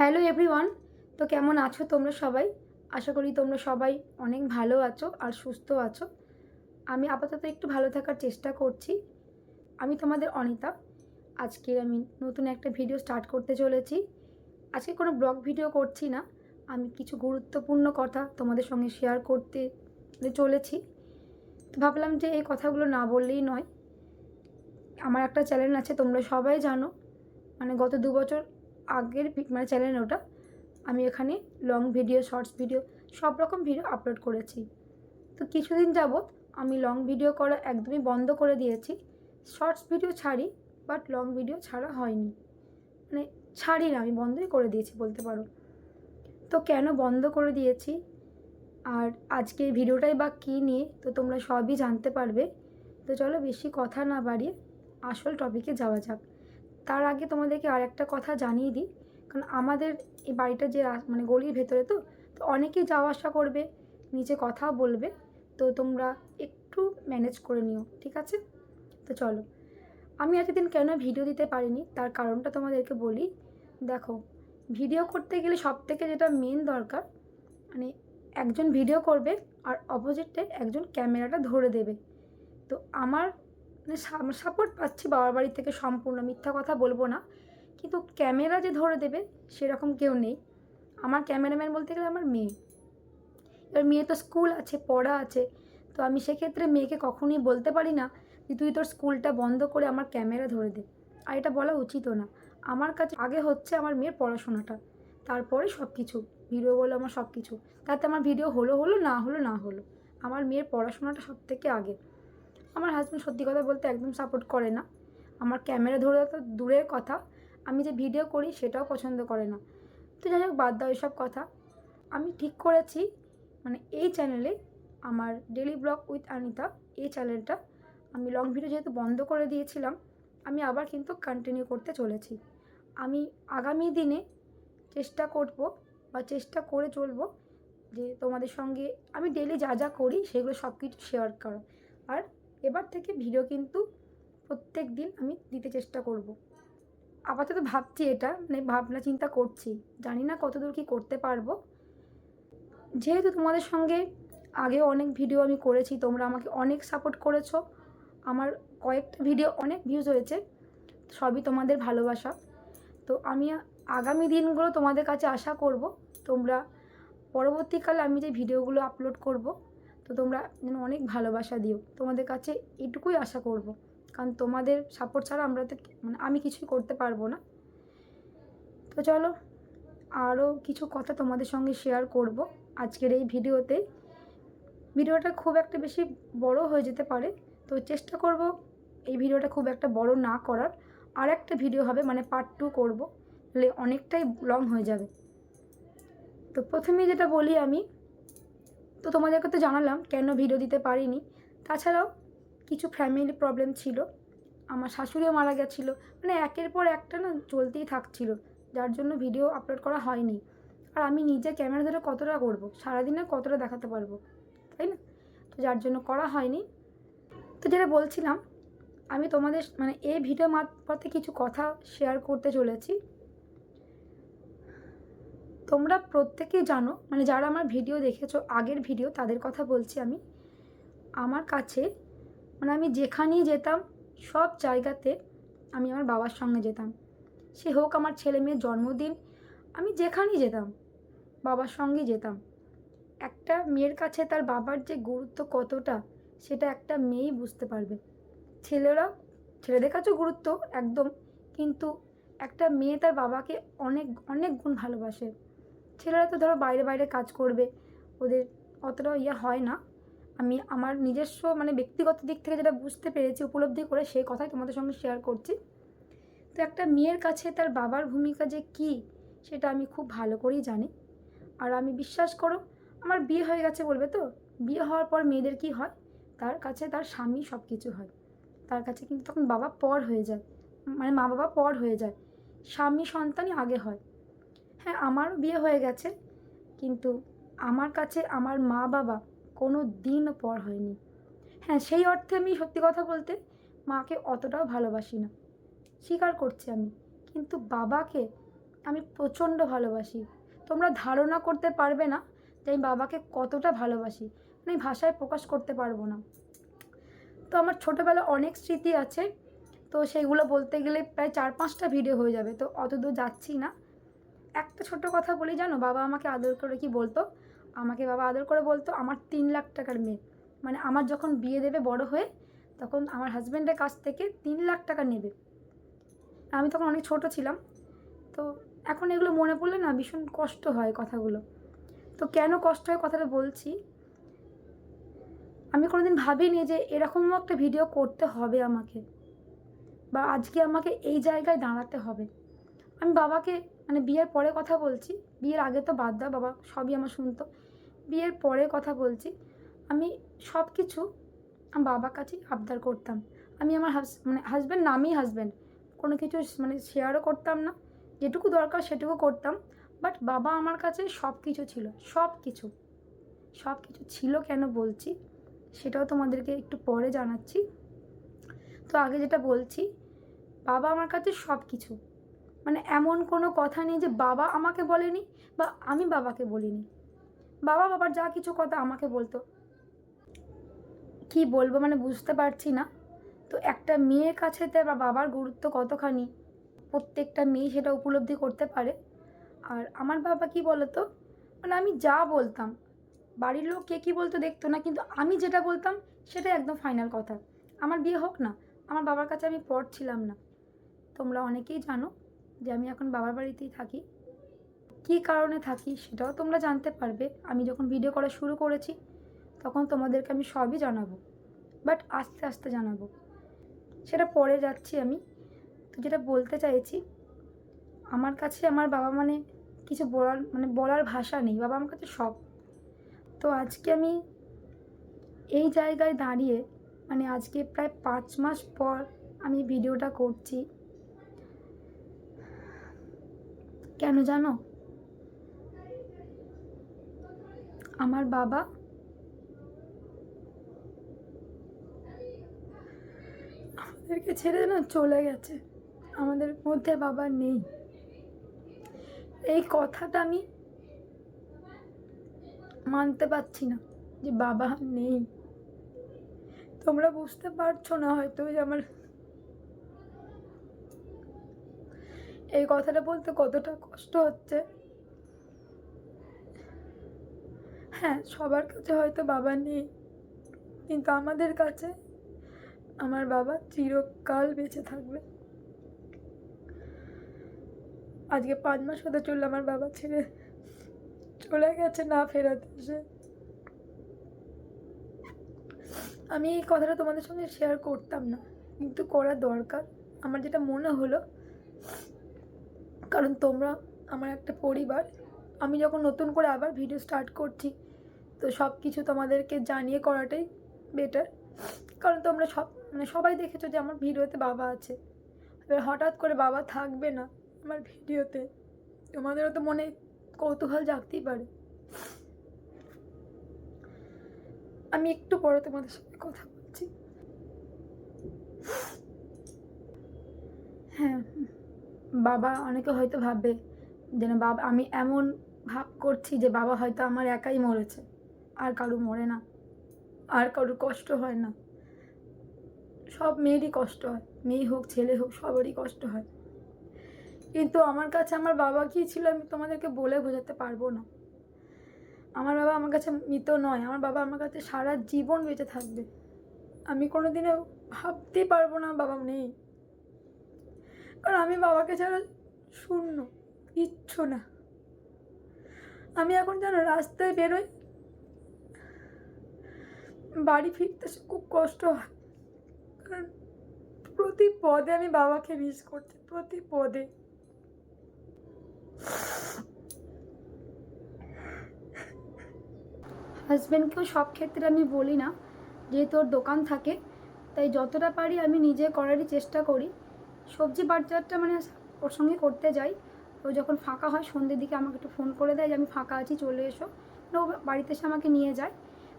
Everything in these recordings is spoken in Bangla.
হ্যালো এভরিওয়ান, তো কেমন আছো তোমরা সবাই? আশা করি তোমরা সবাই অনেক ভালো আছো আর সুস্থ আছো। আমি আপাতত একটু ভালো থাকার চেষ্টা করছি। আমি তোমাদের অনিতা। আজকে আমি নতুন একটা ভিডিও স্টার্ট করতে চলেছি। আজকে কোনো ব্লগ ভিডিও করছি না। আমি কিছু গুরুত্বপূর্ণ কথা তোমাদের সঙ্গে শেয়ার করতে চলেছি। তো ভাবলাম যে এই কথাগুলো না বললেই নয়। আমার একটা চ্যানেল আছে, তোমরা সবাই জানো। মানে গত দু বছর আগের মানে চ্যানেল ওটা, আমি এখানে লং ভিডিও শর্টস ভিডিও সব রকম ভিডিও আপলোড করেছি। তো কিছুদিন যাবৎ আমি লং ভিডিও করা একদমই বন্ধ করে দিয়েছি। শর্টস ভিডিও ছাড়ি বাট লং ভিডিও ছাড়া হয়নি। মানে ছাড়ি না, আমি বন্ধই করে দিয়েছি বলতে পারো। তো কেন বন্ধ করে দিয়েছি? আর আজকে ভিডিওটাই বা কী নিয়ে, তো তোমরা সবই জানতে পারবে। তো চলো বেশি কথা না বাড়িয়ে আসল টপিকে যাওয়া যাক। তার আগে তোমাদেরকে আর একটা কথা জানিয়ে দিই। কারণ আমাদের এই বাড়িটা যে মানে গলির ভেতরে তো তো অনেকেই যাওয়া আসা করবে নিচে কথা বলবে, তো তোমরা একটু ম্যানেজ করে নিও, ঠিক আছে? তো চলো। আমি এতদিন কেন ভিডিও দিতে পারিনি? তার কারণটা তোমাদেরকে বলি। দেখো ভিডিও করতে গেলে সব থেকে যেটা মেন দরকার মানে একজন ভিডিও করবে, আর অপোজিটে একজন ক্যামেরাটা ধরে দেবে। তো আমার সাপোর্ট পাচ্ছি বাবার বাড়ি থেকে সম্পূর্ণ, মিথ্যা কথা বলব না। কিন্তু ক্যামেরা যে ধরে দেবে, সেরকম কেউ নেই। আমার ক্যামেরাম্যান বলতে গেলে আমার মেয়ে। এবার মেয়ে তো স্কুল আছে, পড়া আছে। তো আমি সেক্ষেত্রে মেয়েকে কখনোই বলতে পারি না যে, তুই তোর স্কুলটা বন্ধ করে আমার ক্যামেরা ধরে দে। আর এটা বলা উচিতও না। আমার কাছে আগে হচ্ছে আমার মেয়ের পড়াশোনাটা। তারপরে সব কিছু ভিডিও বলো আমার সব কিছু তাতে আমার ভিডিও হলো হলো, না হলো না হলো। আমার মেয়ের পড়াশোনাটা সব থেকে আগে। আমার হাজব্যান্ড সত্যি কথা বলতে একদম সাপোর্ট করে না। আমার ক্যামেরা ধরে তো দূরের কথা, আমি যে ভিডিও করি সেটাও পছন্দ করে না। তো যাই হোক, বাদ দাও এসব কথা। আমি ঠিক করেছি মানে এই চ্যানেলে আমার ডেলি ব্লগ উইথ আনিতা এই চ্যানেলটা আমি লং ভিডিও যেহেতু বন্ধ করে দিয়েছিলাম, আমি আবার কিন্তু কন্টিনিউ করতে চলেছি। আমি আগামী দিনে চেষ্টা করব বা চেষ্টা করে চলবো যে তোমাদের সঙ্গে আমি ডেলি যা যা করি সেগুলো সব কিছু শেয়ার করো আর এবার থেকে ভিডিও কিন্তু প্রত্যেক দিন আমি দিতে চেষ্টা করব। আপাতত ভাবছি এটা মানে ভাবনা চিন্তা করছি। জানি না কতদূর কি করতে পারব। যেহেতু তোমাদের সঙ্গে আগেও অনেক ভিডিও আমি করেছি, তোমরা আমাকে অনেক সাপোর্ট করেছ। আমার কয়েকটা ভিডিও অনেক ভিউজ হয়েছে, সবই তোমাদের ভালোবাসা। তো আমি আগামী দিনগুলো তোমাদের কাছে আশা করব, তোমরা পরবর্তীকালে আমি যে ভিডিওগুলো আপলোড করব তো তোমরা যেন অনেক ভালোবাসা দিও। তোমাদের কাছে এটুকুই আশা করব। কারণ তোমাদের সাপোর্ট ছাড়া আমরা তো মানে আমি কিছুই করতে পারব না। তো চলো আরও কিছু কথা তোমাদের সঙ্গে শেয়ার করব আজকের এই ভিডিওতে। ভিডিওটা খুব একটা বেশি বড় হয়ে যেতে পারে। তো চেষ্টা করব এই ভিডিওটা খুব একটা বড় না করার। আর একটা ভিডিও হবে মানে পার্ট টু করব। অনেকটাই লং হয়ে যাবে। তো প্রথমে যেটা বলি আমি তো তোমাদেরকে তো জানালাম কেন ভিডিও দিতে পারিনি। তাছাড়াও কিছু ফ্যামিলি প্রবলেম ছিল। আমার শাশুড়িও মারা গেছিল। মানে একের পর একটা না চলতেই থাকছিল। যার জন্য ভিডিও আপলোড করা হয়নি। আর আমি নিজে ক্যামেরা ধরে কতটা করব? সারাদিনে কতটা দেখাতে পারব? তাই না? তো যার জন্য করা হয়নি। তো যেটা বলছিলাম, আমি তোমাদের মানে এই ভিডিও মারফতে কিছু কথা শেয়ার করতে চলেছি। তোমরা প্রত্যেকেই জানো মানে যারা আমার ভিডিও দেখেছ, আগের ভিডিও, তাদের কথা বলছি আমি, আমার কাছে মানে আমি যেখানেই যেতাম, সব জায়গাতে আমি আমার বাবার সঙ্গে যেতাম। সে হোক আমার ছেলে মেয়ের জন্মদিন, আমি যেখানেই যেতাম, বাবার সঙ্গেই যেতাম। একটা মেয়ের কাছে তার বাবার যে গুরুত্ব কতটা, সেটা একটা মেয়েই বুঝতে পারবে। ছেলেরা ছেলেদের কাছেও গুরুত্ব, একদম। কিন্তু একটা মেয়ে তার বাবাকে অনেক অনেক গুণ ভালোবাসে। ছেলেরা তো ধরো বাইরে বাইরে কাজ করবে, ওদের অতটা ইয়ে হয় না। আমি আমার নিজস্ব মানে ব্যক্তিগত দিক থেকে যেটা বুঝতে পেরেছি, উপলব্ধি করে সেই কথাই তোমাদের সঙ্গে শেয়ার করছি। তো একটা মেয়ের কাছে তার বাবার ভূমিকা যে কী, সেটা আমি খুব ভালো করেই জানি। আর আমি বিশ্বাস করো, আমার বিয়ে হয়ে গেছে বলবে তো? বিয়ে হওয়ার পর মেয়েদের কি হয়? তার কাছে তার স্বামী সব কিছু হয়। তার কাছে কিন্তু তখন বাবা পর হয়ে যায় মানে মা বাবা পর হয়ে যায়। স্বামী সন্তানই আগে হয়। হ্যাঁ আমারও বিয়ে হয়ে গেছে। কিন্তু আমার কাছে আমার মা বাবা কোনো দিনও পর হয়নি। হ্যাঁ সেই অর্থে আমি সত্যি কথা বলতে মাকে অতটাও ভালোবাসি না। স্বীকার করছি আমি। কিন্তু বাবাকে আমি প্রচণ্ড ভালোবাসি। তোমরা ধারণা করতে পারবে না যে আমি বাবাকে কতটা ভালোবাসি। মানে আমি ভাষায় প্রকাশ করতে পারব না। তো আমার ছোটোবেলা অনেক স্মৃতি আছে। তো সেইগুলো বলতে গেলে প্রায় চার পাঁচটা ভিডিও হয়ে যাবে। তো অত দূর যাচ্ছি না। একটা ছোট্ট কথা বলি জানো? বাবা আমাকে আদর করে কি বলতো? আমাকে বাবা আদর করে বলতো, আমার তিন লাখ টাকার মেয়ে। মানে আমার যখন বিয়ে দেবে বড় হয়ে, তখন আমার হাজব্যান্ডের কাছ থেকে তিন লাখ টাকা নেবে। আমি তখন অনেক ছোট ছিলাম, তো এখন এগুলো মনে পড়লে না ভীষণ কষ্ট হয় কথাগুলো। তো কেন কষ্ট হয় কথাটা বলছি? আমি কোনোদিন ভাবিনি যে এরকমও একটা ভিডিও করতে হবে আমাকে, বা আজকে আমাকে এই জায়গায় দাঁড়াতে হবে। আমি বাবাকে মানে বিয়ের পরে কথা বলছি। বিয়ের আগে তো বাদ দাও বাবা, সবই আমার শুনতো। বিয়ের পরে কথা বলছি। আমি সব কিছু আমার বাবার কাছেই আবদার করতাম। আমি আমার হাজ মানে হাজব্যান্ড নামই হাজব্যান্ড কোনো কিছু মানে শেয়ারও করতাম না। যেটুকু দরকার সেটুকু করতাম। বাট বাবা আমার কাছে সব কিছু ছিল সব কিছু সব কিছু ছিল কেন বলছি, সেটাও তোমাদেরকে একটু পরে জানাচ্ছি। তো আগে যেটা বলছি, বাবা আমার কাছে সব কিছু মানে এমন কোনো কথা নেই যে বাবা আমাকে বলেনি বা আমি বাবাকে বলিনি। বাবা বাবার যা কিছু কথা আমাকে বলতো। কি বলব মানে বুঝতে পারছি না। তো একটা মেয়ের কাছে বা বাবার গুরুত্ব কতখানি? প্রত্যেকটা মেয়ে সেটা উপলব্ধি করতে পারে। আর আমার বাবা কি বলতো? মানে আমি যা বলতাম, বাড়ির লোক কে কী বলতো দেখতো না, কিন্তু আমি যেটা বলতাম সেটাই একদম ফাইনাল কথা। আমার বিয়ে হোক না, আমার বাবার কাছে আমি পড়ছিলাম না। তোমরা অনেকেই জানো যে আমি এখন বাবার বাড়িতেই থাকি। কী কারণে থাকি সেটাও তোমরা জানতে পারবে। আমি যখন ভিডিও করা শুরু করেছি, তখন তোমাদেরকে আমি সবই জানাব। বাট আস্তে আস্তে জানাব। সেটা পরে যাচ্ছি আমি। তো যেটা বলতে চাইছি, আমার কাছে আমার বাবা মানে কিছু বলার মানে বলার ভাষা নেই। বাবা আমার কাছে সব। তো আজকে আমি এই জায়গায় দাঁড়িয়ে মানে আজকে প্রায় পাঁচ মাস পর আমি ভিডিওটা করছি। কেন জানো? আমার বাবা আমাদেরকে ছেড়ে না চলে গেছে। আমাদের মধ্যে বাবা নেই। এই কথাটা আমি মানতে পারছি না যে বাবা নেই। তোমরা বুঝতে পারছ না হয়তো যে আমার এই কথাটা বলতে কতটা কষ্ট হচ্ছে? হ্যাঁ সবার কাছে হয়তো বাবা নেই, কিন্তু আমাদের কাছে আমার বাবা চিরকাল বেঁচে থাকবে। আজকে পাঁচ মাস হতে চলল আমার বাবা ছেড়ে, চলে গেছে না ফেরাতে এসে। আমি এই কথাটা তোমাদের সঙ্গে শেয়ার করতাম না, কিন্তু করা দরকার। আমার যেটা মনে হলো কারণ তোমরা আমার একটা পরিবার। আমি যখন নতুন করে আবার ভিডিও স্টার্ট করছি, তো সব কিছু তোমাদেরকে জানিয়ে করাটাই বেটার কারণ তোমরা সব মানে সবাই দেখেছ যে আমার ভিডিওতে বাবা আছে। এবার হঠাৎ করে বাবা থাকবে না আমার ভিডিওতে, তোমাদেরও তো মনে কৌতূহল জাগতেই পারে। আমি একটু পরে তোমাদের সঙ্গে কথা বলছি। হ্যাঁ বাবা অনেকে হয়তো ভাববে যেন বাবা, আমি এমন ভাব করছি যে বাবা হয়তো আমার একাই মরেছে। আর কারু মরে না। আর কারুর কষ্ট হয় না। সব মেয়েরই কষ্ট হয়। মেয়ে হোক, ছেলে হোক, সবারই কষ্ট হয়। কিন্তু আমার কাছে আমার বাবা কী ছিল আমি তোমাদেরকে বলে বোঝাতে পারব না। আমার বাবা আমার কাছে মৃত নয়। আমার বাবা আমার কাছে সারা জীবন বেঁচে থাকবে। আমি কোনো দিনে ভাবতেই পারব না বাবা নেই। কারণ আমি বাবাকে ছাড়া শূন্য, কিচ্ছু না। আমি এখন জানো রাস্তায় বেরোই, বাড়ি ফিরতে খুব কষ্ট হয়। কারণ প্রতি পদে আমি বাবাকে মিস করছি, প্রতি পদে। হাজব্যান্ডকেও সব ক্ষেত্রে আমি বলি না, যেহেতু ওর দোকান থাকে, তাই যতটা পারি আমি নিজে করারই চেষ্টা করি। সবজি বাজারটা মানে ওর সঙ্গে করতে যাই। ও যখন ফাঁকা হয় সন্ধ্যের দিকে আমাকে একটু ফোন করে দেয় যে আমি ফাঁকা আছি, চলে এসো। মানে ও বাড়িতে এসে আমাকে নিয়ে যায়।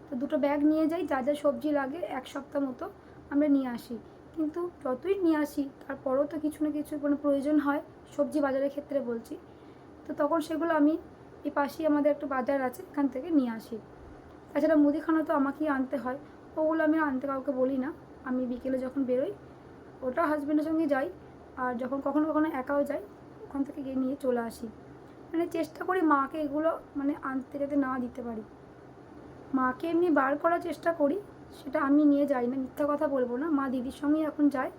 তো দুটো ব্যাগ নিয়ে যাই, যা যা সবজি লাগে এক সপ্তাহ মতো আমরা নিয়ে আসি। কিন্তু যতই নিয়ে আসি, তারপরেও তো কিছু না কিছু কোনো প্রয়োজন হয় সবজি বাজারের ক্ষেত্রে বলছি। তো তখন সেগুলো আমি এই পাশেই আমাদের একটা বাজার আছে, এখান থেকে নিয়ে আসি। তাছাড়া মুদিখানা তো আমাকেই আনতে হয়। ওগুলো আমি আনতে কাউকে বলি না। আমি বিকেলে যখন বেরোই ওটা হাজব্যান্ডের সঙ্গে যাই, আর যখন কখনো কখনো একাও যাই, ওখান থেকে গিয়ে নিয়ে চলে আসি। মানে চেষ্টা করি মাকে এগুলো মানে আনতে যাতে না দিতে পারি। মাকে এমনি বার করার চেষ্টা করি, সেটা আমি নিয়ে যাই না, মিথ্যা কথা বলব না। মা দিদির সঙ্গেই এখন যায়,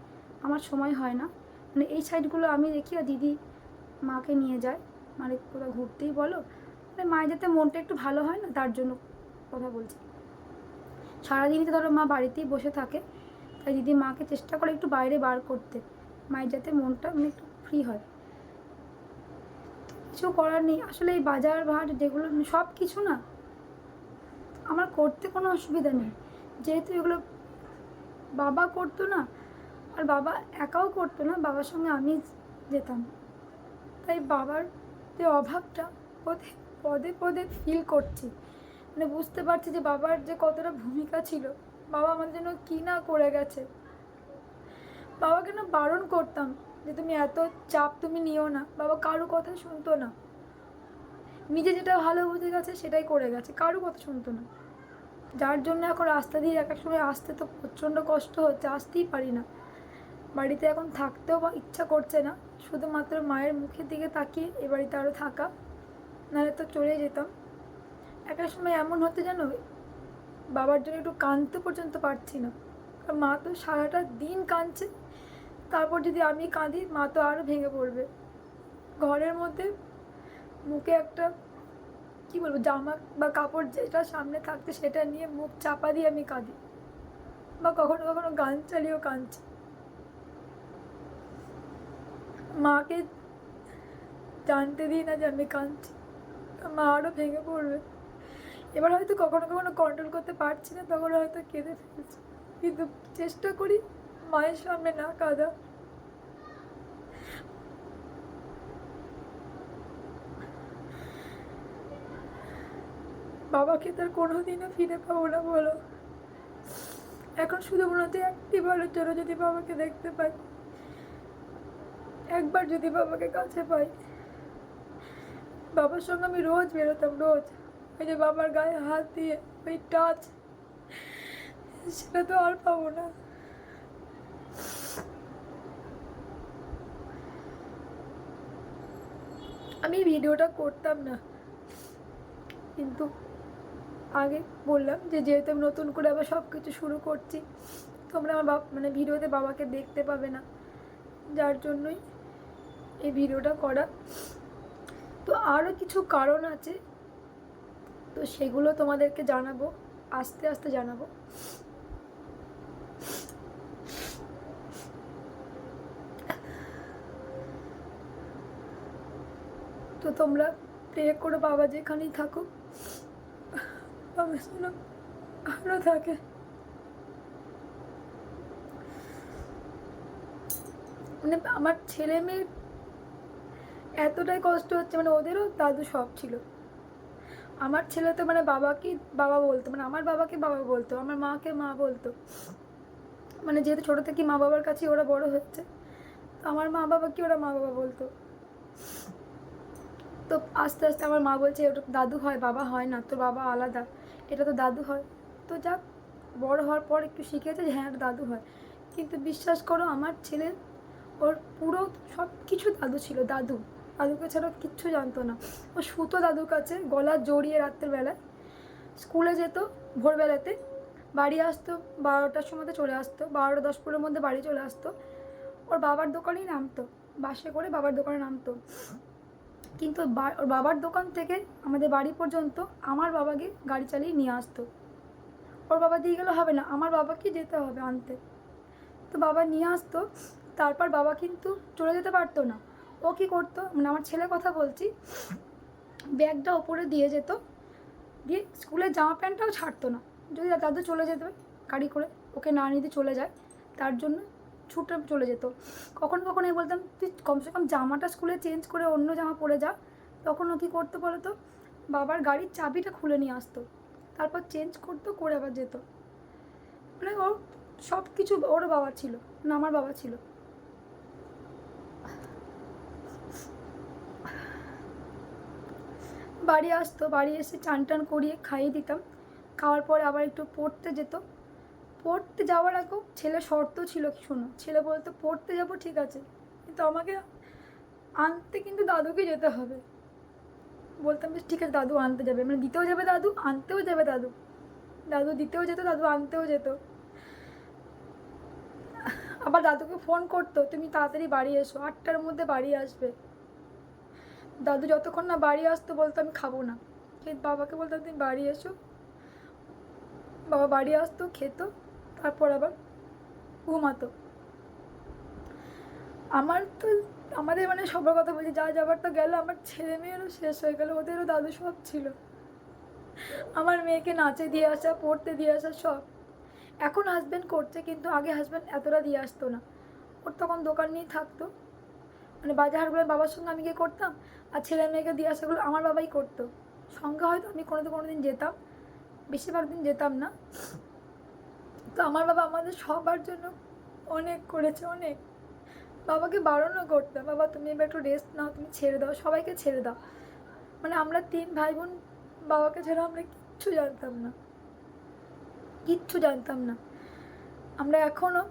আমার সময় হয় না। মানে এই সাইডগুলো আমি দেখি আর দিদি মাকে নিয়ে যায়। মানে কোথাও ঘুরতেই বলো। মানে মায়ের যাতে মনটা একটু ভালো হয় না, তার জন্য কথা বলছি। সারাদিনই তো ধরো মা বাড়িতেই বসে থাকে। তাই দিদি মাকে চেষ্টা করে একটু বাইরে বার করতে। মায়ের যাতে মনটা মানে একটু ফ্রি হয়। কিছু করার নেই। আসলে এই বাজার, ভাট, যেগুলো সব কিছু না, আমার করতে কোনো অসুবিধা নেই। যেহেতু এগুলো বাবা করতো না, আর বাবা একাও করতো না, বাবার সঙ্গে আমি যেতাম। তাই বাবার যে অভাবটা পদে পদে পদে ফিল করছি। মানে বুঝতে পারছি যে বাবার যে কতটা ভূমিকা ছিল বাবা আমাদের জন্য কী না করে গেছে। বাবাকে না বারণ করতাম যে তুমি এত চাপ তুমি নিও না। বাবা কারও কথা শুনতো না। নিজে যেটা ভালো বুঝে গেছে সেটাই করে গেছে, কারও কথা শুনতো না। যার জন্য এখন রাস্তা দিয়ে এক এক সময় আসতে তো প্রচণ্ড কষ্ট হচ্ছে, আসতেই পারি না। বাড়িতে এখন থাকতেও বা ইচ্ছা করছে না, শুধুমাত্র মায়ের মুখের দিকে তাকিয়ে এ বাড়িতে আরও থাকা, নাহলে তো চলে যেতাম। একটা সময় এমন হতে জানো বাবার জন্য একটু কাঁদতে পর্যন্ত পারছি না। আর মা তো সারাটা দিন কাঁদছে। তারপর যদি আমি কাঁদি, মা তো আরও ভেঙে পড়বে। ঘরের মধ্যে মুখে একটা, কি বলব, জামা বা কাপড় যেটা সামনে থাকতে সেটা নিয়ে মুখ চাপা দিয়ে আমি কাঁদি। বা কখনো কখনো গান চালিয়েও কাঁদছি। মাকে জানতে দিই না যে আমি কাঁদছি। মা আরও ভেঙে পড়বে। এবার হয়তো কখনো কখনো কন্ট্রোল করতে পারছি না, তখন হয়তো কেঁদে ফেলছি। কিন্তু চেষ্টা করি, মায়ের সামনে না কাঁদা। বাবাকে তার কোনো দিনও ফিরে পাবো না বলো। এখন শুধু মনে হচ্ছে একটি বারের জন্য যদি বাবাকে দেখতে পাই। একবার যদি বাবাকে কাছে পাই। বাবার সঙ্গে আমি রোজ বেরোতাম, রোজ। ওই যে বাবার গায়ে হাত দিয়ে ওই টাচ সেটা তো আর পাবো না। আমি ভিডিওটা করতাম না। কিন্তু আগে বললাম যে যেহেতু আমি নতুন করে আবার সব কিছু শুরু করছি, তোমরা আমার বাপ মানে ভিডিওতে বাবাকে দেখতে পাবে না। যার জন্যই এই ভিডিওটা করা। তো আরও কিছু কারণ আছে তো সেগুলো তোমাদেরকে জানাব, আস্তে আস্তে জানাব। তো তোমরা প্রে করো বাবা যেখানেই থাকো। বাবা থাকে। মানে আমার ছেলে মেয়ে এতটাই কষ্ট হচ্ছে মানে ওদেরও দাদু সব ছিল। আমার ছেলে তো মানে বাবাকে, বাবা বলতো মানে আমার বাবাকে বাবা বলতো, আমার মাকে মা বলতো। মানে যেহেতু ছোটো থেকে মা বাবার কাছে ওরা বড় হচ্ছে আমার মা বাবাকে ওরা মা বাবা বলতো। তো আস্তে আস্তে আমার মা বলছে, ওটা দাদু হয়, বাবা হয় না, তোর বাবা আলাদা, এটা তো দাদু হয়। তো যাক, বড় হওয়ার পর একটু শিখেছে যে হ্যাঁ দাদু হয়। কিন্তু বিশ্বাস করো, আমার ছেলে, ওর পুরো সব কিছু দাদু ছিল, দাদু। দাদুকে ছাড়া কিচ্ছু জানতো না। ও সুতো দাদুর কাছে, গলা জড়িয়ে রাত্রের বেলায় স্কুলে যেত ভোরবেলাতে, বাড়ি আসতো বারোটার সময়তে চলে আসতো, বারোটা দশ পনেরোর মধ্যে বাড়ি চলে আসতো। ওর বাবার দোকানেই নামতো, বাসে করে বাবার দোকানে নামতো। কিন্তু ওর বাবার দোকান থেকে আমাদের বাড়ি পর্যন্ত আমার বাবাকে গাড়ি চালিয়ে নিয়ে আসতো। ওর বাবা দিয়ে গেলে, হবে না, আমার বাবাকে যেতে হবে আনতে। তো বাবা নিয়ে আসতো, তারপর বাবা কিন্তু চলে যেতে পারতো না। ও কী করতো? মানে আমার ছেলে কথা বলছি। ব্যাগটা ওপরে দিয়ে যেত। দিয়ে স্কুলের জামা প্যান্টটাও ছাড়তো না। যদি দাদু চলে যেত গাড়ি করে, ওকে না নিতে চলে যায়, তার জন্য ছুটে চলে যেত। কখনো কখনো আমি বলতাম, তুই কমসে কম জামাটা স্কুলে চেঞ্জ করে অন্য জামা পরে যা। তখন ও কী করতো বলো তো বাবার গাড়ির চাবিটা খুলে নিয়ে আসতো। তারপর চেঞ্জ করতো, করে আবার যেত। মানে ওর সব কিছু ওর বাবা ছিল না আমার বাবা ছিল। বাড়ি আসতো, বাড়ি এসে চান টান করিয়ে খাইয়ে দিতাম। খাওয়ার পরে আবার একটু পড়তে যেত। পড়তে যাওয়ার আগেও ছেলে শর্ত ছিল শোনো? ছেলে বলতো, পড়তে যাব, ঠিক আছে। কিন্তু আমাকে আনতে কিন্তু দাদুকে যেতে হবে। বলতাম, বেশ, ঠিক আছে, দাদু আনতে যাবে। মানে দিতেও যাবে দাদু, আনতেও যাবে দাদু। দাদু দিতেও যেত, দাদু আনতেও যেত। আবার দাদুকে ফোন করতো, তুমি তাড়াতাড়ি বাড়ি এসো, আটটার মধ্যে বাড়ি আসবে। দাদু যতক্ষণ না বাড়ি আসতো বলতো, আমি খাব না। কিন্তু বাবাকে বলতাম তুমি বাড়ি এসো। বাবা বাড়ি আসতো, খেত, তারপর আবার ঘুমাতো। আমার তো, আমাদের মানে সবার কথা বলছি, যা যাবার তো গেল, আমার ছেলে মেয়েরও শেষ হয়ে গেল, ওদেরও দাদু সব ছিল। আমার মেয়েকে নাচে দিয়ে আসা, পড়তে দিয়ে আসা সব। এখন হাজব্যান্ড করছে, কিন্তু আগে হাজব্যান্ড এতটা দিয়ে আসতো না। ওর তখন দোকান নিয়ে থাকতো। মানে বাজারগুলো বাবার সঙ্গে আমি গিয়ে করতাম, আর ছেলে মেয়েকে দিয়ে আসাগুলো আমার বাবাই করতো। সঙ্গে হয়তো আমি কোনো কোনো দিন যেতাম, বেশিরভাগ দিন যেতাম না। তো আমার বাবা আমাদের সবার জন্য অনেক করেছে, অনেক। বাবাকে বারণও করতাম, বাবা, তুমি এবার একটু রেস্ট নাও, তুমি ছেড়ে দাও, সবাইকে ছেড়ে দাও। মানে আমরা তিন ভাই বোন বাবাকে ছাড়া আমরা কিচ্ছু জানতাম না। কিচ্ছু জানতাম না। আমরা এখনও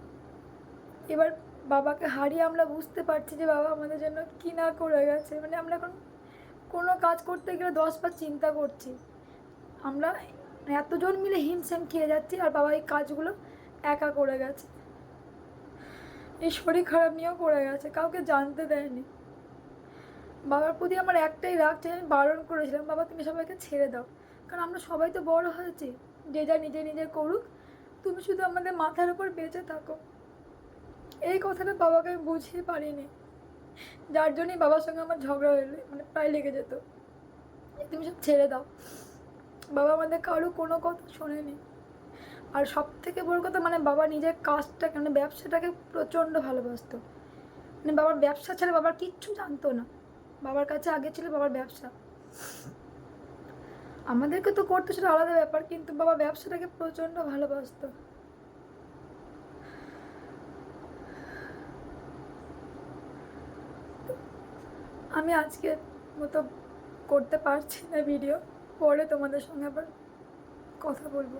এবার বাবাকে হারিয়ে আমরা বুঝতে পারছি যে বাবা আমাদের জন্য কী না করে গেছে। মানে আমরা এখন কোনো কাজ করতে গেলে দশবার চিন্তা করছি। আমরা এতজন মিলে হিমসেম খেয়ে যাচ্ছি আর বাবা এই কাজগুলো একা করে গেছে। এই শরীর খারাপ নিয়েও করে গেছে, কাউকে জানতে দেয়নি। বাবার প্রতি আমার একটাই রাগ যে আমি বারণ করেছিলাম, বাবা, তুমি সবাইকে ছেড়ে দাও। কারণ আমরা সবাই তো বড় হয়েছি। যে যা নিজে নিজে করুক, তুমি শুধু আমাদের মাথার উপর বেঁচে থাকো। এই কথাটা বাবাকে আমি বুঝিয়ে পারিনি। যার জন্যই বাবার সঙ্গে আমার ঝগড়া হয়ে মানে প্রায় লেগে যেত। তুমি সব ছেড়ে দাও। বাবা আমাদের কারও কোনো কথা শোনেনি। আর সব থেকে বড় কথা মানে বাবা নিজের কাজটাকে মানে ব্যবসাটাকে প্রচণ্ড ভালোবাসতো। মানে বাবার ব্যবসা ছাড়া বাবার কিচ্ছু জানতো না। বাবার কাছে আগে ছিল বাবার ব্যবসা। আমাদেরকে তো করতে সেটা আলাদা ব্যাপার, কিন্তু বাবা ব্যবসাটাকে প্রচণ্ড ভালোবাসতো। আমি আজকে মতো করতে পারছি না ভিডিও পরে তোমাদের সঙ্গে আবার কথা বলব।